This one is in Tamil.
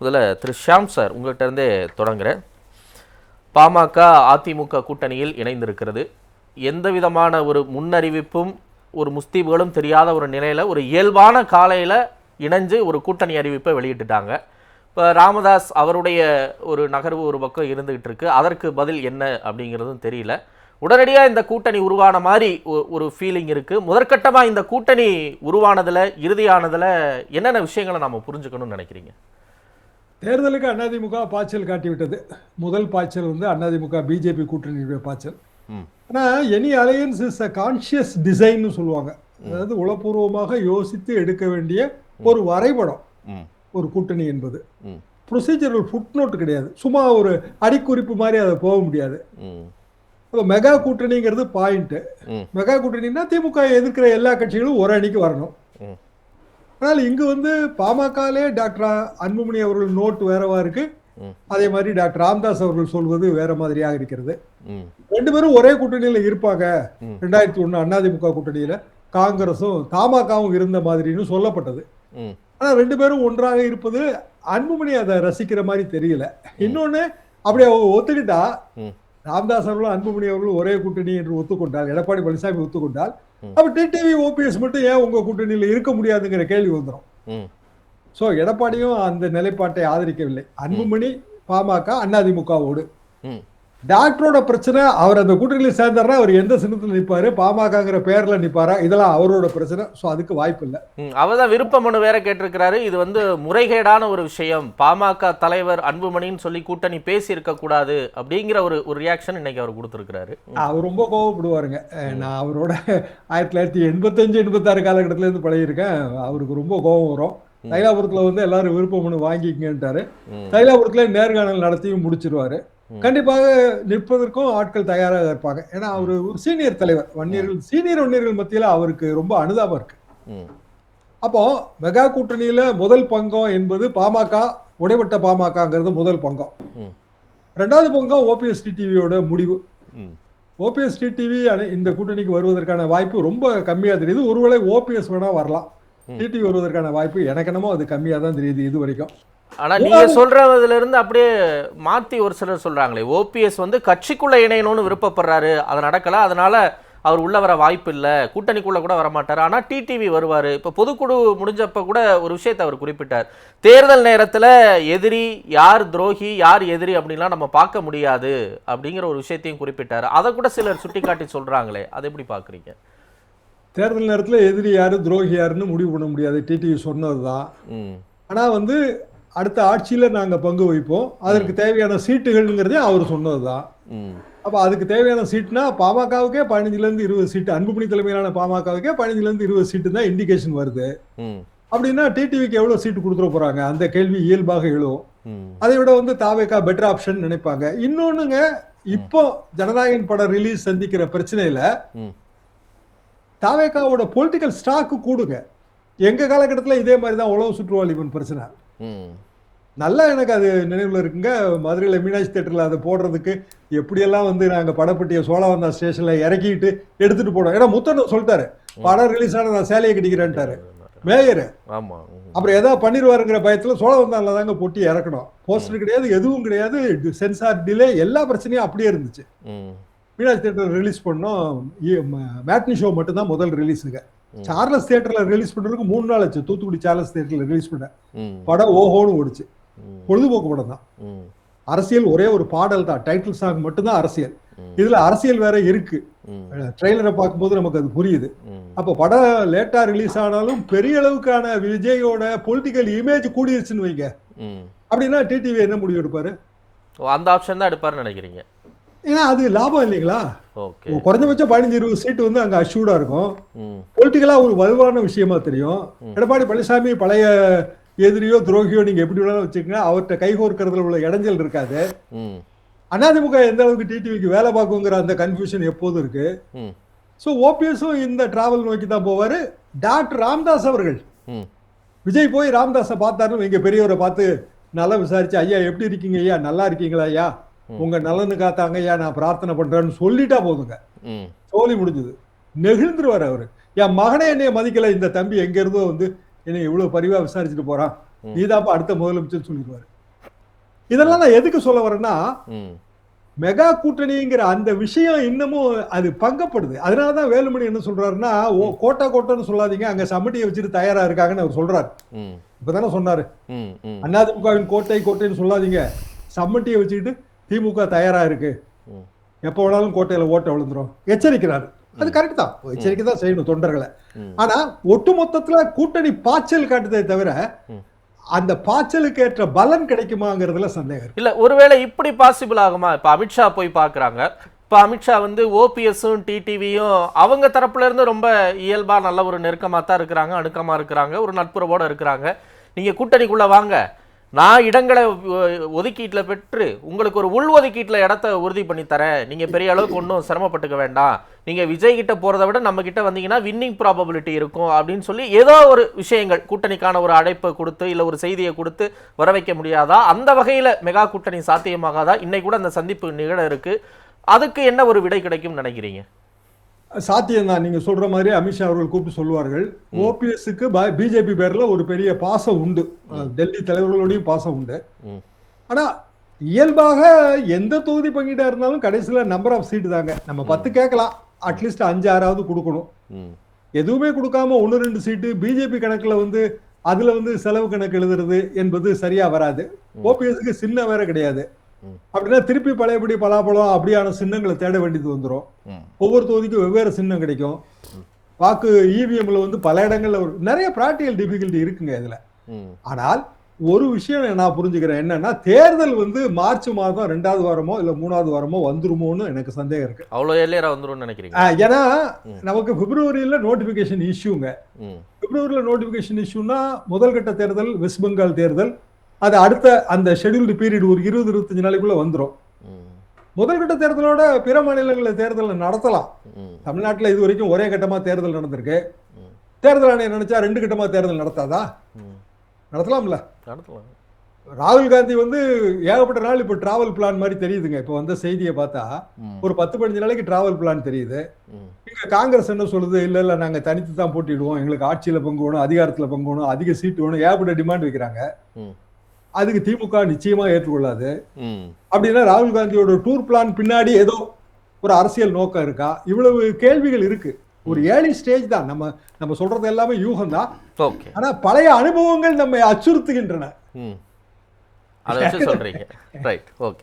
முதல்ல திரு ஷியாம் சார் உங்கள்கிட்ட இருந்தே தொடங்குகிறேன் பாமக அதிமுக கூட்டணியில் இணைந்திருக்கிறது. எந்த விதமான ஒரு முன்னறிவிப்பும் ஒரு முஸ்தீபுகளும் தெரியாத ஒரு நிலையில் ஒரு இயல்பான காலையில் இணைஞ்சு ஒரு கூட்டணி அறிவிப்பை வெளியிட்டுட்டாங்க. இப்போ ராமதாஸ் அவருடைய ஒரு நகர்வு ஒரு பக்கம் இருந்துகிட்டு இருக்கு. அதற்கு பதில் என்ன அப்படிங்கிறதும் தெரியல. உடனடியாக இந்த கூட்டணி உருவான மாதிரி ஒரு ஃபீலிங் இருக்குது முதற்கட்டமாக இந்த கூட்டணி உருவானதில் இறுதியானதில் என்னென்ன விஷயங்களை நம்ம புரிஞ்சுக்கணும்னு நினைக்கிறீங்க? தேர்தலுக்கு அதிமுக பாய்ச்சல் காட்டிவிட்டது. முதல் பாய்ச்சல் வந்து அதிமுக பிஜேபி கூட்டணியுடைய பாய்ச்சல். ஆனால் any alliance is a conscious டிசைன்னு சொல்லுவாங்க. அதாவது உளப்பூர்வமாக யோசித்து எடுக்க வேண்டிய ஒரு வரைபடம். ஒரு கூட்டணி என்பது. ப்ரொசீஜரல் ஃபுட் கிடையாது. சும்மா ஒரு அடிக்குறிப்பு மாதிரி அதை போக முடியாது. அப்போ மெகா கூட்டணிங்கிறது பாயிண்ட்டு மெகா கூட்டணின்னா திமுக எதிர்க்கிற எல்லா கட்சிகளும் ஒரு அணிக்கு வரணும். ஆனால் இங்கு வந்து பாமகலே டாக்டர் அன்புமணி அவர்கள் நோட் வேறவா இருக்கு. அதே மாதிரி டாக்டர் ராமதாஸ் அவர்கள் சொல்வது வேற மாதிரியாக இருக்கிறது. ரெண்டு பேரும் ஒரே கூட்டணியில இருப்பாங்க. ரெண்டாயிரத்தி ஒண்ணு அதிமுக கூட்டணியில காங்கிரஸும் தமாகவும் இருந்த மாதிரின்னு சொல்லப்பட்டது. ஆனா ரெண்டு பேரும் ஒன்றாக இருப்பது அன்புமணி அதை ரசிக்கிற மாதிரி தெரியல. இன்னொன்னு அப்படி அவங்க ஒத்துக்கிட்டா. ராமதாஸ் அவர்களும் அன்புமணி அவர்களும் ஒரே கூட்டணி என்று ஒத்துக்கொண்டால் எடப்பாடி பழனிசாமி ஒத்துக்கொண்டால். அப்ப டிடிவி ஓபிஎஸ் மட்டும் ஏன் உங்க கூட்டணியில இருக்க முடியாதுங்கிற கேள்வி வந்துடும் சோ எடப்பாடியும் அந்த நிலைப்பாட்டை ஆதரிக்கவில்லை. அன்புமணி பாமக அதிமுகவோடு டாக்டரோட பிரச்சனை அவர் அந்த கூட்டணியில் சேர்ந்தாருன்னா அவர் எந்த சின்னத்தில் நிற்பாரு பாமகங்கிற பேர்ல நிற்பாரா இதெல்லாம் அவரோட பிரச்சனை. ஸோ அதுக்கு வாய்ப்பு இல்லை. ம், அவர்தான் விருப்ப மனு வேற கேட்டிருக்கிறாரு. இது வந்து முறைகேடான ஒரு விஷயம். பாமக தலைவர் அன்புமணின்னு சொல்லி கூட்டணி பேசி இருக்க கூடாது அப்படிங்கிற ஒரு ஒரு ரியாக்ஷன் இன்னைக்கு அவர் கொடுத்திருக்கிறாரு. அவர் ரொம்ப கோவப்படுவாருங்க. நான் அவரோட ஆயிரத்தி தொள்ளாயிரத்தி எண்பத்தஞ்சு எண்பத்தாறு காலகட்டத்திலேருந்து பழகியிருக்கேன். அவருக்கு ரொம்ப கோபம் வரும். தைலாபுரத்தில் வந்து எல்லாரும் விருப்ப மனு வாங்கிக்கங்கன்ட்டாரு. தைலாபுரத்துல நேர்காணல் நடத்தியும் முடிச்சிருவாரு. கண்டிப்பாக நிற்பதற்கும் ஆட்கள் தயாராக இருப்பாங்க. ஏன்னா அவர் ஒரு சீனியர் தலைவர். வன்னியர்கள் சீனியர் வன்னியர்கள் மத்தியில அவருக்கு ரொம்ப அனுதாபம் இருக்கு. அப்போ மெகா கூட்டணியில முதல் பங்கம் என்பது பாமக உடைபட்ட பாமகங்கிறது முதல் பங்கம். ரெண்டாவது பங்கம் ஓபிஎஸ் டிடிவியோட முடிவு. ஓபிஎஸ் டிடிவி இந்த கூட்டணிக்கு வருவதற்கான வாய்ப்பு ரொம்ப கம்மியா தெரியுது. ஒருவேளை ஓபிஎஸ் வேணா வரலாம். டிடிவி வருவதற்கான வாய்ப்பு எனக்கு என்னமோ அது கம்மியா தான் தெரியுது இது வரைக்கும். ஆனா நீங்க சொல்றதுல இருந்து அப்படியே மாத்தி ஒரு சிலர் சொல்றாங்களே ஓபிஎஸ் வந்து கட்சிக்குள்ள இணையணும்னு விருப்பப்படுறாரு அது நடக்கல அதனால அவர் உள்ள வர வாய்ப்பு இல்ல கூட்டணிக்குள்ள கூட வர மாட்டாரு ஆனா டிடிவி வருவாரு. இப்ப பொதுக்குழு முடிஞ்சப்ப கூட ஒரு விஷயத்தை அவர் குறிப்பிட்டார். தேர்தல் நேரத்துல எதிரி யார் துரோகி யார் எதிரி அப்படின்லாம் நம்ம பார்க்க முடியாது அப்படிங்கிற ஒரு விஷயத்தையும் குறிப்பிட்டார். அதை கூட சிலர் சுட்டிக்காட்டி சொல்றாங்களே அதை எப்படி பாக்குறீங்க தேர்தல் நேரத்துல எதிரி யாரு துரோகி யாருன்னு முடிவு பண்ண முடியாது. டிடிவி சொன்னதுதான். ம். ஆனா வந்து அடுத்த ஆட்சியில நாங்க பங்கு வைப்போம் அதற்கு தேவையான சீட்டுகள்ங்கிறதே அவர் சொன்னதுதான் ம். அப்ப அதுக்கு தேவையான சீட்னா பாமகவுக்கே பதினஞ்சுல இருந்து இருபது சீட்டு அன்புமணி தலைமையிலான பாமகவுக்கே பதினஞ்சுல இருந்து இருபது சீட்டு தான் இண்டிகேஷன் வருது. அப்படின்னா டிடிவிக்கு எவ்வளவு சீட்டு கொடுத்துட போறாங்க? அந்த கேள்வி இயல்பாக எழும். அதை விட வந்து தாவேக்கா பெட்டர் ஆப்ஷன் நினைப்பாங்க. இன்னொன்னுங்க இப்போ ஜனநாயகன் படம் ரிலீஸ் சந்திக்கிற பிரச்சனையில தாவேக்காவோட பொலிட்டிக்கல் ஸ்டாக்கு கூடுங்க. எங்க காலகட்டத்துல இதே மாதிரி தான் உழவு சுற்றுவாளிபன் பிரச்சனை. நல்லா எனக்கு அது நினைவுல இருக்குங்க. மதுரையில் மீனாட்சி தேட்டரில் அதை போடுறதுக்கு எப்படியெல்லாம் வந்து நாங்கள் படப்பட்டியை சோழவந்தா ஸ்டேஷனில் இறக்கிட்டு எடுத்துட்டு போனோம். ஏன்னா முத்தண்ணன் சொல்லிட்டாரு படம் ரிலீஸ் ஆன நான் சேலையை கட்டிக்கிறேன்ட்டாரு. மேயர். ஆமா. ம். அப்புறம் ஏதாவது பண்ணிடுவாருங்கிற பயத்தில் சோழவந்தானில் தாங்க பொட்டி இறக்கணும். போஸ்டர் கிடையாது எதுவும் கிடையாது. சென்சார் டிலே எல்லா பிரச்சனையும் அப்படியே இருந்துச்சு. மீனாட்சி தேட்டர் ரிலீஸ் பண்ணோம். மேட்னி ஷோ மட்டும்தான் முதல் ரிலீஸுங்க. சார்லஸ் தேட்டர்ல ரிலீஸ் பண்றதுக்கு மூணு நாள் ஆச்சு. தூத்துக்குடி சார்லஸ் தேட்டர்ல ரிலீஸ் பண்ண ம். படம் ஓஹோன்னு ஓடுச்சு. பொழுதுபோக்கு படம் தான். அரசியல் ஒரே ஒரு பாடல் தான். டைட்டில் சாங் மட்டும்தான் அரசியல். இதுல அரசியல் வேற இருக்கு. ட்ரெய்லரை பார்க்கும்போது நமக்கு அது புரியுது. அப்ப படம் லேட்டா ரிலீஸ் ஆனாலும் பெரிய அளவுக்கான விஜயோட பொலிட்டிக்கல் இமேஜ் கூடிருச்சுன்னு வைங்க. அப்படின்னா டிடிவி என்ன முடிவு எடுப்பாரு? அந்த ஆப்ஷன் தான் எடுப்பாருன்னு நினைக்கிறீங்க. ஏன்னா அது லாபம் இல்லைங்களா? குறைஞ்சபட்சம் பதினஞ்சு இருபது சீட்டு வந்து அங்க அஷ்யூர்டா இருக்கும். பொலிட்டிக்கலா ஒரு வலுவான விஷயமா தெரியும். எடப்பாடி பழனிசாமி பழைய எதிரியோ துரோகியோ நீங்க எப்படி வேணாலும் வச்சுக்கங்க. அவர்கிட்ட கைகோர்க்கறதுல உள்ள இடைஞ்சல் இருக்காது. அதிமுக எந்த அளவுக்கு டிடிவிக்கு வேலை பார்க்குங்கிற அந்த கன்ஃபியூஷன் எப்போதும் இருக்கு. ஸோ ஓபிஎஸும் இந்த டிராவல் நோக்கி தான் போவாரு. டாக்டர் ராம்தாஸ் அவர்கள். விஜய் போய் ராம்தாஸை பார்த்தாருன்னு இங்க பெரியவரை பார்த்து நல்லா விசாரிச்சு ஐயா எப்படி இருக்கீங்க ஐயா? நல்லா இருக்கீங்களா ஐயா? உங்க நலனு காத்தாங்க ஐயா நான் பிரார்த்தனை பண்றேன்னு சொல்லிட்டா போதுங்க. சோலி முடிஞ்சது. நெகிழ்ந்துருவார் அவரு. என் மகனே என்னைய மதிக்கல. இந்த தம்பி எங்க இருந்தோ வந்து என்னை இவ்வளவு பரிவா விசாரிச்சுட்டு போறான் நீதாப்பா அடுத்த முதலமைச்சர் சொல்லிடுவாரு. இதெல்லாம் நான் எதுக்கு சொல்ல வரேன்னா மெகா கூட்டணிங்கிற அந்த விஷயம் இன்னமும் அது பங்கப்படுது. அதனாலதான் வேலுமணி என்ன சொல்றாருன்னா ஓ கோட்டா கோட்டைன்னு சொல்லாதீங்க அங்க சமிட்டியை வச்சுட்டு தயாரா இருக்காங்கன்னு அவர் சொல்றாரு. இப்பதானே சொன்னாரு. அதிமுகவின் கோட்டை கோட்டைன்னு சொல்லாதீங்க. சம்மட்டியை வச்சுக்கிட்டு திமுக தயாரா இருக்கு. எப்போ வேணாலும் கோட்டையில ஓட்ட விழுந்துரும். எச்சரிக்கிறாரு. அது கரெக்ட் தான். எச்சரிக்கை தான் செய்யணும் தொண்டர்களை. ஆனா ஒட்டுமொத்தத்துல கூட்டணி பாய்ச்சல் காட்டுதே தவிர. அந்த பாய்ச்சலுக்கு ஏற்ற பலன் கிடைக்குமாங்கிறதுல சந்தேகம் இல்ல ஒருவேளை இப்படி பாசிபிள் ஆகுமா? இப்ப அமித்ஷா போய் பார்க்கறாங்க. இப்ப அமித்ஷா வந்து ஓபிஎஸும் டிடிவியும் அவங்க தரப்புல இருந்து ரொம்ப இயல்பா நல்ல ஒரு நெருக்கமா தான் இருக்கிறாங்க அணுக்கமா இருக்கிறாங்க ஒரு நட்புறவோட இருக்கிறாங்க. நீங்க கூட்டணிக்குள்ள வாங்க. நான் இடங்களை ஒதுக்கீட்டில் பெற்று உங்களுக்கு ஒரு உள் ஒதுக்கீட்டில் இடத்த உறுதி பண்ணி தரேன். நீங்கள் பெரிய அளவுக்கு ஒன்றும் சிரமப்பட்டுக்க வேண்டாம். நீங்கள் விஜய் கிட்ட போகிறத விட நம்ம கிட்ட வந்தீங்கன்னா வின்னிங் ப்ராபபிலிட்டி இருக்கும் அப்படின்னு சொல்லி ஏதோ ஒரு விஷயங்கள் கூட்டணிக்கான ஒரு அழைப்பை கொடுத்து இல்லை ஒரு செய்தியை கொடுத்து வர வைக்க முடியாதா? அந்த வகையில் மெகா கூட்டணி சாத்தியமாகாதா? இன்னைக்கு கூட அந்த சந்திப்பு நிகழ இருக்குது அதுக்கு என்ன ஒரு விடை கிடைக்கும்னு நினைக்கிறீங்க? சாத்தியம் தான் நீங்க சொல்ற மாதிரி அமித்ஷா அவர்கள் கூப்பிட்டு சொல்லுவார்கள். ஓபிஎஸ்க்கு பிஜேபி பேர்ல ஒரு பெரிய பாசம் உண்டு. டெல்லி தலைவர்களோடையும் பாசம் உண்டு. ஆனா இயல்பாக எந்த தொகுதி பங்கீடா இருந்தாலும் கடைசியில நம்பர் ஆஃப் சீட்டு தாங்க. நம்ம பத்து கேட்கலாம். அட்லீஸ்ட் அஞ்சு ஆறாவது கொடுக்கணும். எதுவுமே கொடுக்காம ஒன்று ரெண்டு சீட்டு பிஜேபி கணக்குல வந்து அதுல வந்து செலவு கணக்கு எழுதுறது என்பது சரியா வராது. ஓபிஎஸ்க்கு சின்ன வேற கிடையாது. அப்படின்னா திருப்பி பழையபடி பலாப்பழம் அப்படியான சின்னங்களை தேட வேண்டியது வந்துடும் ஒவ்வொரு தொகுதிக்கும் வெவ்வேறு சின்னம் கிடைக்கும். வாக்கு இவிஎம்ல வந்து பல இடங்கள்ல ஒரு நிறைய ப்ராக்டிக்கல் டிஃபிகல்ட்டி இருக்குங்க இதுல. ஆனால் ஒரு விஷயம் நான் புரிஞ்சுக்கிறேன் என்னன்னா தேர்தல் வந்து மார்ச் மாதம் ரெண்டாவது வாரமோ இல்ல மூணாவது வாரமோ வந்துருமோன்னு எனக்கு சந்தேகம் இருக்கு. அவ்வளோ எல்லையரா வந்துரும்னு நினைக்கிறீங்க? ஏன்னா. நமக்கு பிப்ரவரியில நோட்டிபிகேஷன் இஷ்யூங்க பிப்ரவரியில நோட்டிபிகேஷன் இஷ்யூனா முதல் கட்ட தேர்தல் வெஸ்ட் பெங்கால் தேர்தல் அது அடுத்த அந்த ஷெட்யூல்டு பீரியட் ஒரு இருபது இருபத்தஞ்சு நாளைக்குள்ள வந்துரும். ம் முதல் கட்ட தேர்தலோட பிற மாநிலங்களில் தேர்தலை நடத்தலாம். தமிழ்நாட்டுல இது வரைக்கும் ஒரே கட்டமா தேர்தல் நடந்திருக்கு. தேர்தல் ஆணையம் நினைச்சா ரெண்டு கட்டமா தேர்தல் நடத்தாதா? நடத்தலாம்ல. நடத்தலாம். ராகுல் காந்தி வந்து ஏகப்பட்ட நாள் இப்போ டிராவல் பிளான் மாதிரி தெரியுதுங்க. இப்போ வந்த செய்தியை பார்த்தா ஒரு பத்து பதினஞ்சு நாளைக்கு டிராவல் பிளான் தெரியுது. இங்க காங்கிரஸ் என்ன சொல்லுது? இல்ல இல்ல நாங்க தனித்து தான் போட்டிடுவோம் எங்களுக்கு ஆட்சியில பங்கு வேணும் அதிகாரத்துல பங்கு வேணும் அதிக சீட்டு வேணும். ஏகப்பட்ட டிமாண்ட் வைக்கிறாங்க. அதுக்கு திமுக நிச்சயமா ஏற்றுக்கொள்ளாது. அப்படின்னா ராகுல் காந்தியோட டூர் பிளான் பின்னாடி ஏதோ ஒரு அரசியல் நோக்கம் இருக்கா? இவ்வளவு கேள்விகள் இருக்கு. ஒரு ஏர்லி ஸ்டேஜ் தான். நம்ம நம்ம சொல்றது எல்லாமே யூகம் தான். ஆனா பழைய அனுபவங்கள் நம்மை அச்சுறுத்துகின்றன. சொல்றீங்க. Right okay